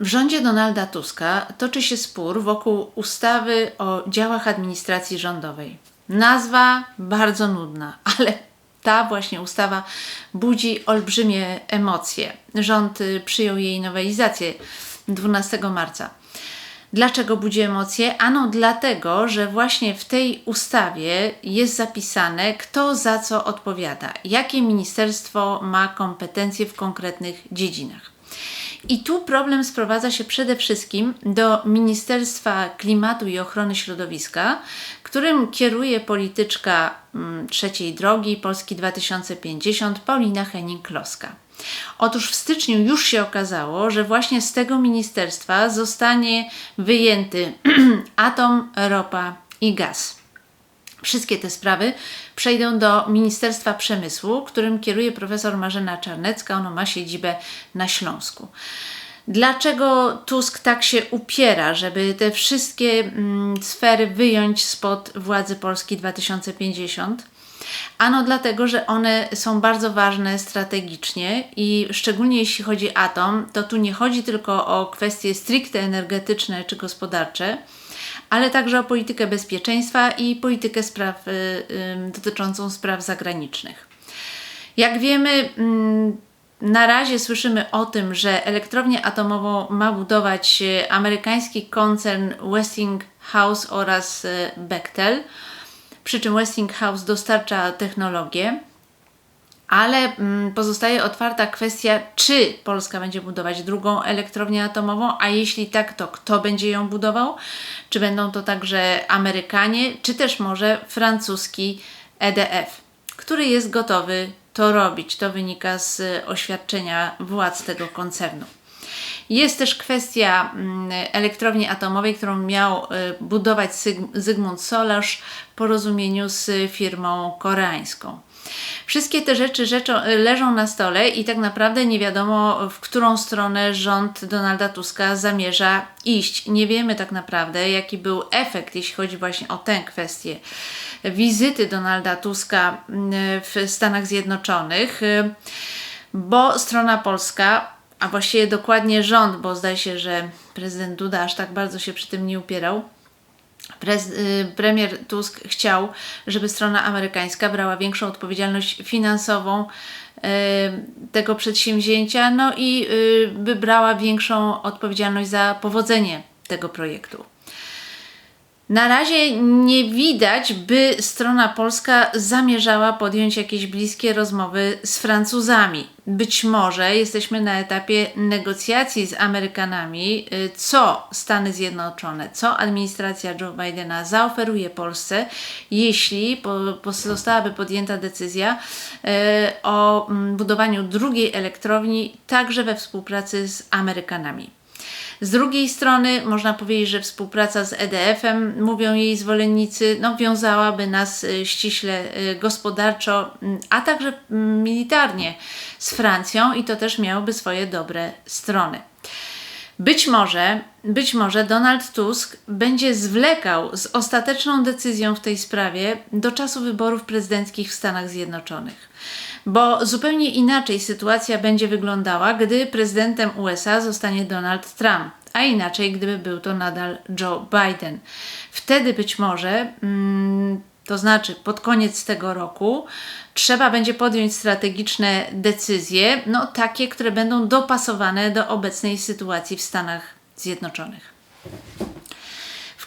W rządzie Donalda Tuska toczy się spór wokół ustawy o działach administracji rządowej. Nazwa bardzo nudna, ale ta właśnie ustawa budzi olbrzymie emocje. Rząd y, przyjął jej nowelizację 12 marca. Dlaczego budzi emocje? Ano dlatego, że właśnie w tej ustawie jest zapisane, kto za co odpowiada, jakie ministerstwo ma kompetencje w konkretnych dziedzinach. I tu problem sprowadza się przede wszystkim do Ministerstwa Klimatu i Ochrony Środowiska, którym kieruje polityczka mm, trzeciej drogi Polski 2050 Paulina Henning-Kloska. Otóż w styczniu już się okazało, że właśnie z tego ministerstwa zostanie wyjęty atom, ropa i gaz. Wszystkie te sprawy przejdą do Ministerstwa Przemysłu, którym kieruje profesor Marzena Czarnecka. Ono ma siedzibę na Śląsku. Dlaczego Tusk tak się upiera, żeby te wszystkie mm, sfery wyjąć spod władzy Polski 2050? Ano dlatego, że one są bardzo ważne strategicznie i szczególnie jeśli chodzi o atom, to tu nie chodzi tylko o kwestie stricte energetyczne czy gospodarcze, ale także o politykę bezpieczeństwa i politykę spraw y, dotyczącą spraw zagranicznych. Jak wiemy, y, na razie słyszymy o tym, że elektrownię atomową ma budować y, amerykański koncern Westinghouse oraz y, Bechtel, przy czym Westinghouse dostarcza technologię ale mm, pozostaje otwarta kwestia, czy Polska będzie budować drugą elektrownię atomową, a jeśli tak, to kto będzie ją budował? Czy będą to także Amerykanie, czy też może francuski EDF, który jest gotowy to robić. To wynika z oświadczenia władz tego koncernu. Jest też kwestia mm, elektrowni atomowej, którą miał y, budować Zygmunt Solarz w porozumieniu z firmą koreańską. Wszystkie te rzeczy rzeczą, leżą na stole i tak naprawdę nie wiadomo, w którą stronę rząd Donalda Tuska zamierza iść. Nie wiemy tak naprawdę, jaki był efekt, jeśli chodzi właśnie o tę kwestię wizyty Donalda Tuska mm, w Stanach Zjednoczonych, bo strona polska a właściwie dokładnie rząd, bo zdaje się, że prezydent Duda aż tak bardzo się przy tym nie upierał, Y, premier Tusk chciał, żeby strona amerykańska brała większą odpowiedzialność finansową y, tego przedsięwzięcia, no i by brała większą odpowiedzialność za powodzenie tego projektu. Na razie nie widać, by strona polska zamierzała podjąć jakieś bliskie rozmowy z Francuzami. Być może jesteśmy na etapie negocjacji z Amerykanami, y, co Stany Zjednoczone, co administracja Joe Bidena zaoferuje Polsce, jeśli zostałaby podjęta decyzja y, o mm, budowaniu drugiej elektrowni, także we współpracy z Amerykanami. Z drugiej strony można powiedzieć, że współpraca z EDF-em, mówią jej zwolennicy, no, wiązałaby nas y, ściśle y, gospodarczo, mm, a także mm, militarnie z Francją i to też miałoby swoje dobre strony. Być może, być może Donald Tusk będzie zwlekał z ostateczną decyzją w tej sprawie do czasu wyborów prezydenckich w Stanach Zjednoczonych. Bo zupełnie inaczej sytuacja będzie wyglądała, gdy prezydentem USA zostanie Donald Trump, a inaczej, gdyby był to nadal Joe Biden. Wtedy być może. Mm, to znaczy pod koniec tego roku, trzeba będzie podjąć strategiczne decyzje, no takie, które będą dopasowane do obecnej sytuacji w Stanach Zjednoczonych.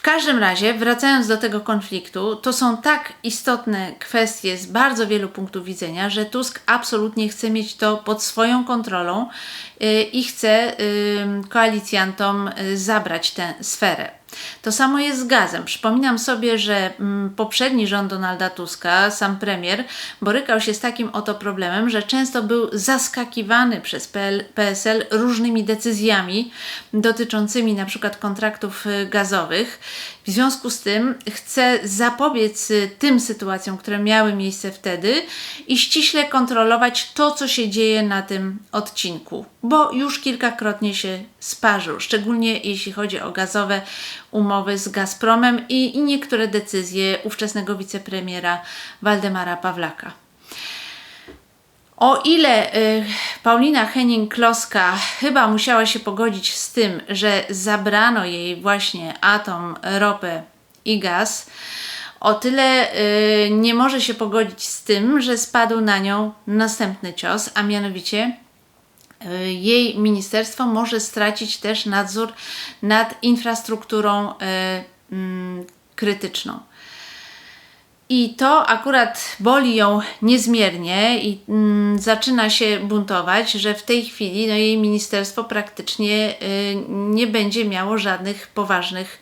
Każdym razie, wracając do tego konfliktu, to są tak istotne kwestie z bardzo wielu punktów widzenia, że Tusk absolutnie chce mieć to pod swoją kontrolą yy, i chce koalicjantom yy, zabrać tę sferę. To samo jest z gazem. Przypominam sobie, że mm, poprzedni rząd Donalda Tuska, sam premier, borykał się z takim oto problemem, że często był zaskakiwany przez PSL różnymi decyzjami dotyczącymi na przykład kontraktów y, gazowych. W związku z tym chce zapobiec y, tym sytuacjom, które miały miejsce wtedy i ściśle kontrolować to, co się dzieje na tym odcinku, bo już kilkakrotnie się sparzył, szczególnie jeśli chodzi o gazowe umowy z Gazpromem i, i niektóre decyzje ówczesnego wicepremiera Waldemara Pawlaka. O ile y, Paulina Henning-Kloska chyba musiała się pogodzić z tym, że zabrano jej właśnie atom, ropę i gaz, o tyle y, nie może się pogodzić z tym, że spadł na nią następny cios, a mianowicie y, jej ministerstwo może stracić też nadzór nad infrastrukturą y, mm, krytyczną. I to akurat boli ją niezmiernie i mm, zaczyna się buntować, że w tej chwili no, jej ministerstwo praktycznie y, nie będzie miało żadnych poważnych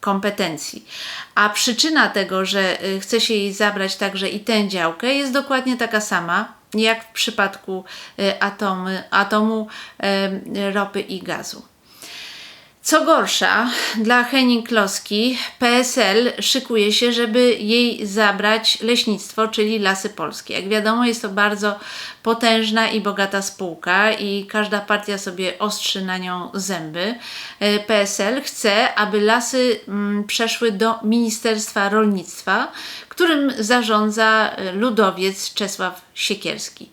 kompetencji. A przyczyna tego, że y, chce się jej zabrać także i tę działkę, jest dokładnie taka sama, jak w przypadku y, atomy, atomu y, ropy i gazu. Co gorsza, dla Henning Kloski PSL szykuje się, żeby jej zabrać leśnictwo, czyli Lasy Polskie. Jak wiadomo, jest to bardzo potężna i bogata spółka i każda partia sobie ostrzy na nią zęby. E, PSL chce, aby lasy mm, przeszły do Ministerstwa Rolnictwa, którym zarządza e, ludowiec Czesław Siekierski.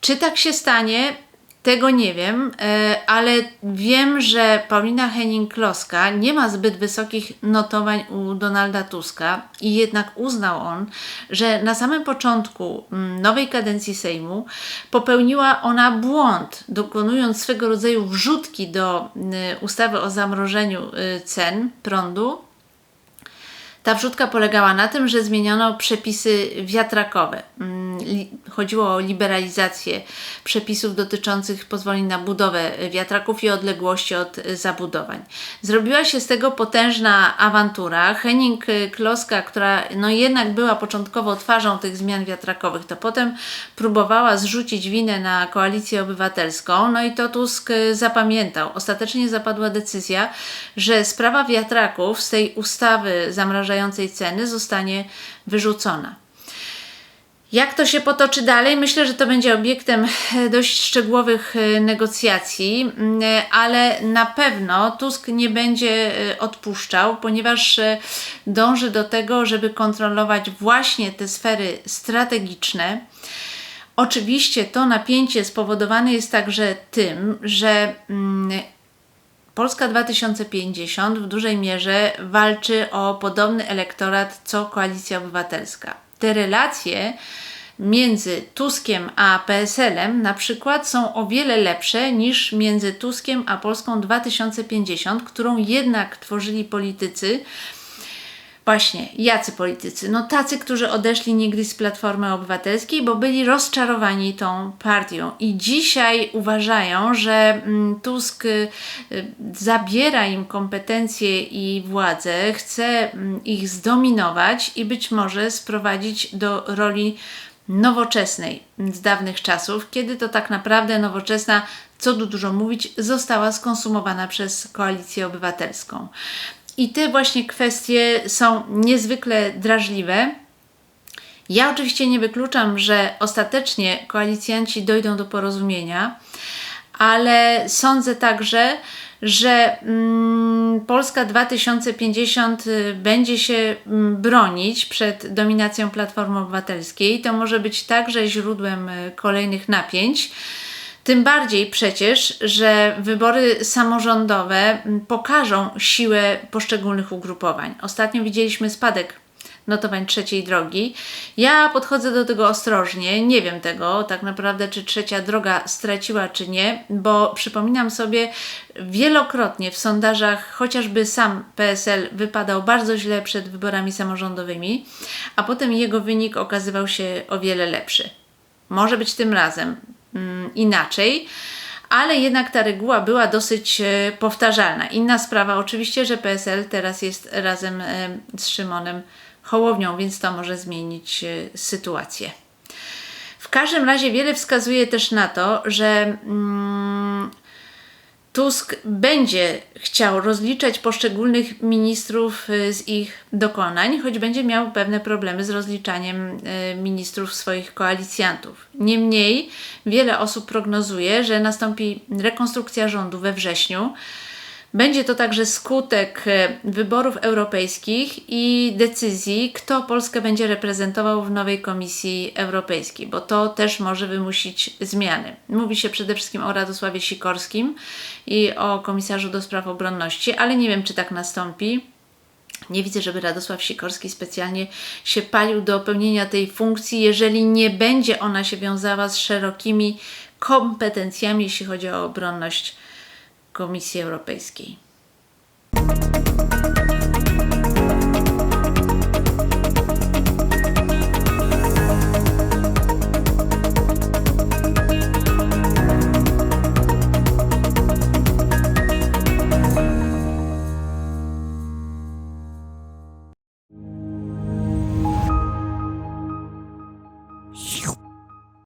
Czy tak się stanie? Tego nie wiem, e, ale wiem, że Paulina Henning-Kloska nie ma zbyt wysokich notowań u Donalda Tuska i jednak uznał on, że na samym początku mm, nowej kadencji Sejmu popełniła ona błąd, dokonując swego rodzaju wrzutki do y, ustawy o zamrożeniu y, cen prądu ta wrzutka polegała na tym, że zmieniono przepisy wiatrakowe. Chodziło o liberalizację przepisów dotyczących pozwoleń na budowę wiatraków i odległości od zabudowań. Zrobiła się z tego potężna awantura. Henning Kloska, która no jednak była początkowo twarzą tych zmian wiatrakowych, to potem próbowała zrzucić winę na koalicję obywatelską, no i to Tusk zapamiętał. Ostatecznie zapadła decyzja, że sprawa wiatraków z tej ustawy zamrażającej ceny zostanie wyrzucona. Jak to się potoczy dalej? Myślę, że to będzie obiektem e, dość szczegółowych e, negocjacji, e, ale na pewno Tusk nie będzie odpuszczał, ponieważ dąży do tego, żeby kontrolować właśnie te sfery strategiczne. Oczywiście to napięcie spowodowane jest także tym, że Polska 2050 w dużej mierze walczy o podobny elektorat co Koalicja Obywatelska. Te relacje między Tuskiem a PSL-em na przykład są o wiele lepsze niż między Tuskiem a Polską 2050, którą jednak tworzyli politycy, Właśnie, jacy politycy? No tacy, którzy odeszli niegdyś z Platformy Obywatelskiej, bo byli rozczarowani tą partią i dzisiaj uważają, że mm, Tusk y, zabiera im kompetencje i władzę, chce mm, ich zdominować i być może sprowadzić do roli nowoczesnej z dawnych czasów, kiedy to tak naprawdę nowoczesna, co tu dużo mówić, została skonsumowana przez koalicję obywatelską. I te właśnie kwestie są niezwykle drażliwe. Ja oczywiście nie wykluczam, że ostatecznie koalicjanci dojdą do porozumienia, ale sądzę także, że mm, Polska 2050 y, będzie się mm, bronić przed dominacją Platformy Obywatelskiej. To może być także źródłem y, kolejnych napięć. Tym bardziej przecież, że wybory samorządowe pokażą siłę poszczególnych ugrupowań. Ostatnio widzieliśmy spadek notowań trzeciej drogi. Ja podchodzę do tego ostrożnie, nie wiem tego tak naprawdę, czy trzecia droga straciła, czy nie, bo przypominam sobie, wielokrotnie w sondażach chociażby sam PSL wypadał bardzo źle przed wyborami samorządowymi, a potem jego wynik okazywał się o wiele lepszy. Może być tym razem. Mm, inaczej, ale jednak ta reguła była dosyć e, powtarzalna. Inna sprawa oczywiście, że PSL teraz jest razem e, z Szymonem Hołownią, więc to może zmienić e, sytuację. W każdym razie wiele wskazuje też na to, że mm, Tusk będzie chciał rozliczać poszczególnych ministrów y, z ich dokonań, choć będzie miał pewne problemy z rozliczaniem y, ministrów swoich koalicjantów. Niemniej wiele osób prognozuje, że nastąpi rekonstrukcja rządu we wrześniu. Będzie to także skutek e, wyborów europejskich i decyzji, kto Polskę będzie reprezentował w nowej Komisji Europejskiej, bo to też może wymusić zmiany. Mówi się przede wszystkim o Radosławie Sikorskim i o komisarzu do spraw obronności, ale nie wiem, czy tak nastąpi. Nie widzę, żeby Radosław Sikorski specjalnie się palił do pełnienia tej funkcji, jeżeli nie będzie ona się wiązała z szerokimi kompetencjami, jeśli chodzi o obronność Komisji Europejskiej.